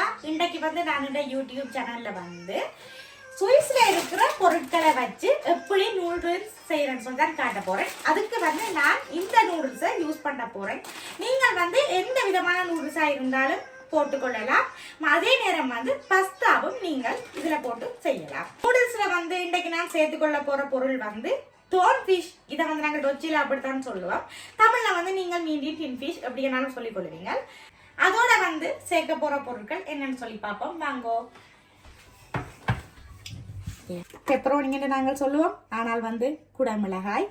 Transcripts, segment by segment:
உஷா இன்றைக்கு வந்து நான் யூடியூப் சேனல்ல வந்து சுவிஸ்ல இருக்கிற பொருட்களை வச்சு எப்படி நூடுல்ஸ் செய்யறேன்னு சொல்லி தான் காட்ட போறேன். அதுக்கு வந்து நான் இந்த நூடுல்ஸை யூஸ் பண்ண போறேன். நீங்கள் வந்து எந்த விதமான நூடுல்ஸா இருந்தாலும் போட்டுக்கொள்ளலாம். அதே நேரம் வந்து பஸ்தாவும் நீங்கள் இதுல போட்டு செய்யலாம். நூடுல்ஸ்ல வந்து இன்றைக்கு நான் சேர்த்துக்கொள்ள போற பொருள் வந்து டோன் ஃபிஷ் இதை வந்து நாங்கள் டொச்சியில் அப்படித்தான் சொல்லுவோம். தமிழில் வந்து நீங்கள் மீண்டி டின் ஃபிஷ் அப்படின்னாலும் சொல்லிக் கொள்வீங்க அதோட வந்து சேர்க்க போற பொருட்கள் என்னன்னு சொல்லி பார்ப்போம். வாங்கோ. பெப்பரோனிங்கன்னு நாங்கள் சொல்லுவோம். ஆனால் வந்து குடமிளகாய்.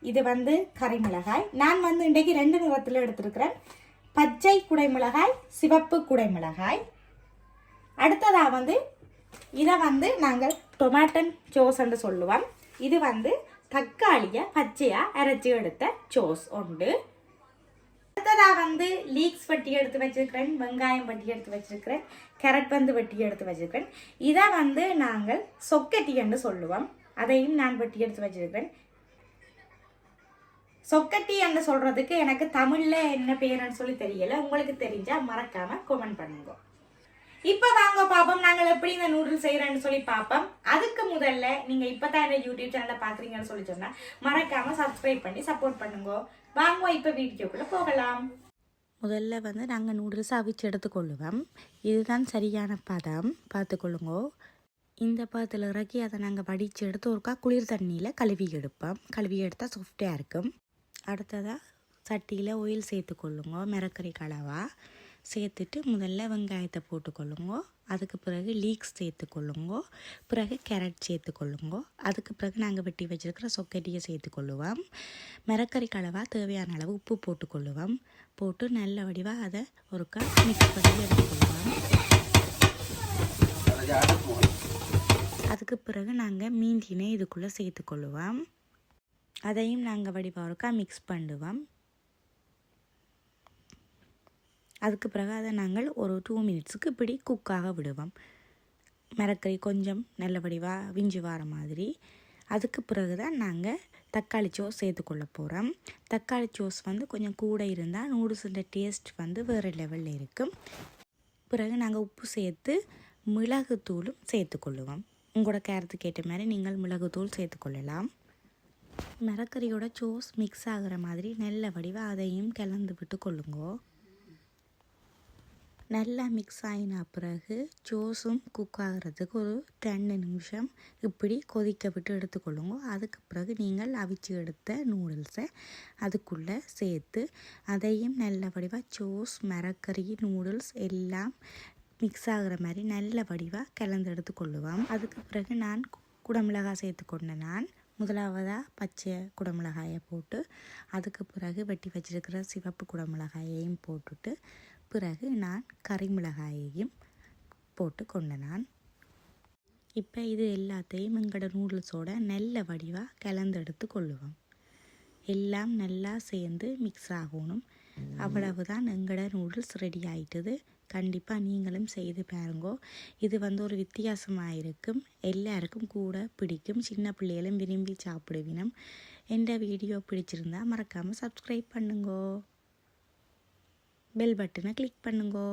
இது வந்து கறிமிளகாய் நான் வந்து இன்றைக்கு ரெண்டு நிறத்தில் எடுத்திருக்கிறேன். பச்சை குடைமிளகாய் சிவப்பு குடைமிளகாய். அடுத்ததாக வந்து இதை வந்து நாங்கள் டொமேட்டன் சோஸ் என்று சொல்லுவோம். இது வந்து தக்காளியை பச்சையாக அரைச்சி எடுத்த சோஸ் உண்டு. அடுத்ததா வந்து லீக்ஸ் வட்டி எடுத்து வச்சுருக்கிறேன் வெங்காயம் வட்டி எடுத்து வச்சுருக்கிறேன் கேரட் வந்து வெட்டி எடுத்து வச்சுருக்கிறேன். இதை வந்து நாங்கள் சொக்கட்டி என்று சொல்லுவோம். அதையும் நான் வெட்டி எடுத்து வச்சுருக்கிறேன். சொக்கட்டி என்று சொல்கிறதுக்கு எனக்கு தமிழில் என்ன பேருன்னு சொல்லி தெரியலை. உங்களுக்கு தெரிஞ்சால் மறக்காமல் கமெண்ட் பண்ணுங்க. இப்போ வாங்க பார்ப்போம். நாங்கள் எப்படி இந்த நூடுல்ஸ் செய்கிறேன்னு சொல்லி பார்ப்போம். அதுக்கு முதல்ல நீங்கள் இப்போ தான் இந்த யூடியூப் சேனலை பார்க்குறீங்கன்னு சொல்லி சொன்னால் மறக்காமல் சப்ஸ்கிரைப் பண்ணி சப்போர்ட் பண்ணுங்க. வாங்க இப்போ வீடியோக்குள்ளே போகலாம். முதல்ல வந்து நாங்கள் நூடுல்ஸ் அவிச்சு எடுத்துக்கொள்ளுவோம். இதுதான் சரியான பதம். பார்த்துக்கொள்ளுங்கோ. இந்த பதத்தில் இறக்கி அதை நாங்கள் வடித்து எடுத்து ஒருக்கா குளிர் தண்ணியில் கழுவி எடுப்போம். கழுவி எடுத்தால் சாஃப்டாக இருக்கும். அடுத்ததாக சட்டியில் ஆயில் சேர்த்துக்கொள்ளுங்க மிரக்கறி கலவா. சேர்த்துட்டு முதல்ல வெங்காயத்தை போட்டுக்கொள்ளுங்கோ. அதுக்கு பிறகு லீக்ஸ் சேர்த்துக்கொள்ளுங்கோ. பிறகு கேரட் சேர்த்துக்கொள்ளுங்கோ. அதுக்கு பிறகு நாங்கள் வெட்டி வச்சிருக்கிற சொக்கட்டியை சேர்த்துக்கொள்ளுவோம். மிரக்கறி களவாக தேவையான அளவு உப்பு போட்டுக்கொள்ளுவோம். போட்டு நல்ல வடிவாக அதை ஒருக்கா மிக்ஸ் பண்ணி எடுத்துக்கொள்ளுவோம். அதுக்கு பிறகு நாங்கள் மீந்தினை இதுக்குள்ளே சேர்த்துக்கொள்ளுவோம். அதையும் நாங்கள் வடிவாக ஒருக்கா மிக்ஸ் பண்ணுவோம். அதுக்கு பிறகு அதை நாங்கள் ஒரு டூ மினிட்ஸுக்கு இப்படி குக்காக விடுவோம். மிரக்கறி கொஞ்சம் நல்ல வடிவாக விஞ்சி வர மாதிரி. அதுக்கு பிறகு தான் நாங்கள் தக்காளி சோஸ் சேர்த்துக்கொள்ள போகிறோம் தக்காளி சோஸ் வந்து கொஞ்சம் கூட இருந்தால் நூடுல்ஸுன்ற டேஸ்ட் வந்து வேறு லெவலில் இருக்கும். பிறகு நாங்கள் உப்பு சேர்த்து மிளகுத்தூளும் சேர்த்துக்கொள்ளுவோம். உங்களோட கேரத்துக்கு ஏற்ற மாதிரி நீங்கள் மிளகுத்தூள் சேர்த்துக்கொள்ளலாம். மிரக்கறியோட சோஸ் மிக்ஸ் ஆகிற மாதிரி நல்ல வடிவாக அதையும் கலந்து விட்டு கொள்ளுங்கோ நல்லா மிக்ஸ் ஆகின பிறகு ஜோஸும் குக் ஆகிறதுக்கு ஒரு டென் நிமிஷம் இப்படி கொதிக்க விட்டு எடுத்துக்கொள்ளுங்க. அதுக்கு பிறகு நீங்கள் அவிச்சு எடுத்த நூடுல்ஸை அதுக்குள்ளே சேர்த்து அதையும் நல்ல வடிவாக ஜோஸ் மரக்கறி நூடுல்ஸ் எல்லாம் மிக்ஸ் ஆகிற மாதிரி நல்ல வடிவாக கலந்து எடுத்துக்கொள்ளுவோம். அதுக்கு பிறகு நான் குடமிளகாய் கொண்ட நான் முதலாவதாக பச்சை குடமிளகாயை போட்டு அதுக்கு பிறகு வெட்டி வச்சிருக்கிற சிவப்பு குடமிளகாயையும் போட்டுட்டு பிறகு நான் கறிமிளகாயையும் போட்டு கொண்டனான். இப்போ இது எல்லாத்தையும் எங்களோட நூடுல்ஸோட நல்ல வடிவாக கலந்தெடுத்து கொள்ளுவோம். எல்லாம் நல்லா சேர்ந்து மிக்ஸ் ஆகணும். அவ்வளவுதான் எங்களோட நூடுல்ஸ் ரெடி ஆயிட்டுது. கண்டிப்பாக நீங்களும் செய்து பாருங்கோ. இது வந்து ஒரு வித்தியாசமாக இருக்கும். எல்லாருக்கும் கூட பிடிக்கும். சின்ன பிள்ளைகளும் விரும்பி சாப்பிடுவினும். எந்த வீடியோ பிடிச்சிருந்தா மறக்காமல் சப்ஸ்கிரைப் பண்ணுங்கோ. பெல் பட்டனை கிளிக் பண்ணுங்கோ.